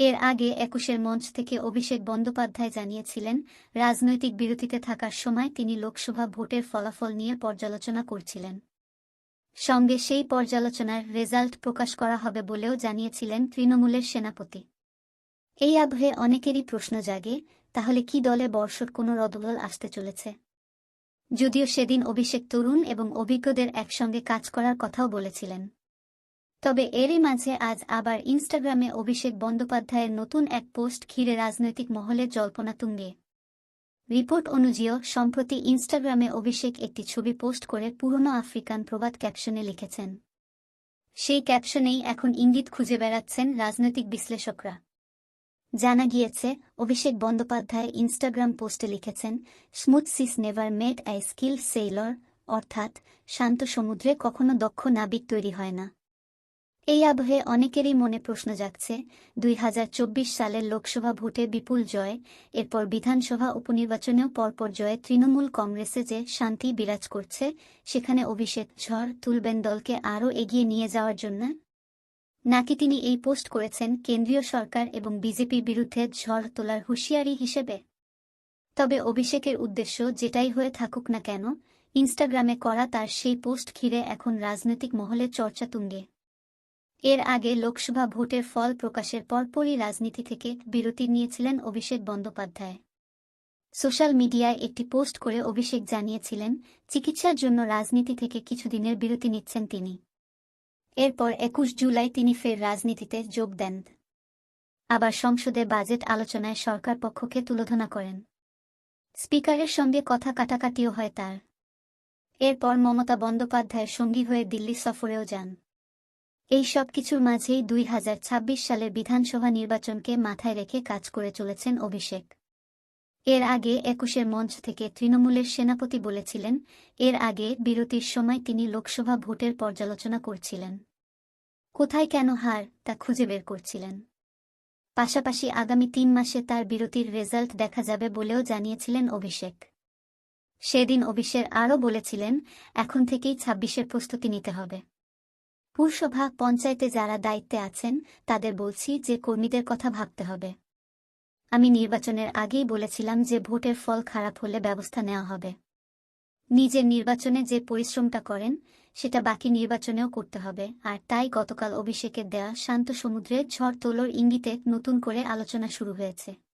এর আগে একুশের মঞ্চ থেকে অভিষেক বন্দ্যোপাধ্যায় জানিয়েছিলেন, রাজনৈতিক বিরতিতে থাকার সময় তিনি লোকসভা ভোটের ফলাফল নিয়ে পর্যালোচনা করছিলেন। সঙ্গে সেই পর্যালোচনার রেজাল্ট প্রকাশ করা হবে বলেও জানিয়েছিলেন তৃণমূলের সেনাপতি। এই আবহে অনেকেরই প্রশ্ন জাগে, তাহলে কি দলে বর্ষর কোনো রদবদল আসতে চলেছে? যদিও সেদিন অভিষেক তরুণ এবং অভিজ্ঞদের একসঙ্গে কাজ করার কথাও বলেছিলেন। তবে এরই মাঝে আজ আবার ইনস্টাগ্রামে অভিষেক বন্দ্যোপাধ্যায়ের নতুন এক পোস্ট ঘিরে রাজনৈতিক মহলে জল্পনা তুঙ্গে। রিপোর্ট অনুযায়ী, সম্প্রতি ইনস্টাগ্রামে অভিষেক একটি ছবি পোস্ট করে পুরনো আফ্রিকান প্রবাদ ক্যাপশনে লিখেছেন। সেই ক্যাপশনেই এখন ইঙ্গিত খুঁজে বেড়াচ্ছেন রাজনৈতিক বিশ্লেষকরা। জানা গিয়েছে, অভিষেক বন্দ্যোপাধ্যায় ইনস্টাগ্রাম পোস্টে লিখেছেন, smooth seas never made a skill sailor অর্থাৎ, শান্ত সমুদ্রে কখনো দক্ষ নাবিক তৈরি হয় না। এই আবহে অনেকেরই মনে প্রশ্ন জাগছে, দুই হাজার চব্বিশ সালের লোকসভা ভোটে বিপুল জয়, এরপর বিধানসভা উপনির্বাচনেও পরপর জয়ে তৃণমূল কংগ্রেসে যে শান্তি বিরাজ করছে, সেখানে অভিষেক ঝড় তুলবেন দলকে আরও এগিয়ে নিয়ে যাওয়ার জন্য। নাকি তিনি এই পোস্ট করেছেন কেন্দ্রীয় সরকার এবং বিজেপির বিরুদ্ধে ঝড় তোলার হুঁশিয়ারি হিসেবে? তবে অভিষেকের উদ্দেশ্য যেটাই হয়ে থাকুক না কেন, ইনস্টাগ্রামে করা তার সেই পোস্ট ঘিরে এখন রাজনৈতিক মহলে চর্চা তুঙ্গে। এর আগে লোকসভা ভোটের ফল প্রকাশের পরপরই রাজনীতি থেকে বিরতি নিয়েছিলেন অভিষেক বন্দ্যোপাধ্যায়। সোশ্যাল মিডিয়ায় একটি পোস্ট করে অভিষেক জানিয়েছিলেন, চিকিৎসার জন্য রাজনীতি থেকে কিছুদিনের বিরতি নিচ্ছেন তিনি। এরপর একুশ জুলাই তিনি ফের রাজনীতিতে যোগ দেন। আবার সংসদে বাজেট আলোচনায় সরকার পক্ষকে তুলোধনা করেন। স্পিকারের সঙ্গে কথা কাটাকাটিও হয় তার। এরপর মমতা বন্দ্যোপাধ্যায়ের সঙ্গী হয়ে দিল্লি সফরেও যান। এই সব কিছুর মাঝেই দুই হাজার ছাব্বিশ সালের বিধানসভা নির্বাচনকে মাথায় রেখে কাজ করে চলেছেন অভিষেক। এর আগে একুশের মঞ্চ থেকে তৃণমূলের সেনাপতি বলেছিলেন, এর আগে বিরতির সময় তিনি লোকসভা ভোটের পর্যালোচনা করছিলেন। কোথায় কেন হার, তা খুঁজে বের করছিলেন। পাশাপাশি আগামী তিন মাসে তার বিরতির রেজাল্ট দেখা যাবে বলেও জানিয়েছিলেন অভিষেক। সেদিন অভিষেক আরও বলেছিলেন, এখন থেকেই ছাব্বিশের প্রস্তুতি নিতে হবে। পুরসভা পঞ্চায়েতে যারা দায়িত্বে আছেন, তাদের বলছি যে কর্মীদের কথা ভাবতে হবে। আমি নির্বাচনের আগেই বলেছিলাম যে ভোটের ফল খারাপ হলে ব্যবস্থা নেওয়া হবে। নিজের নির্বাচনে যে পরিশ্রমটা করেন, সেটা বাকি নির্বাচনেও করতে হবে। আর তাই গতকাল অভিষেকের দেয়া শান্ত সমুদ্রে ঝড় তোলোর ইঙ্গিতে নতুন করে আলোচনা শুরু হয়েছে।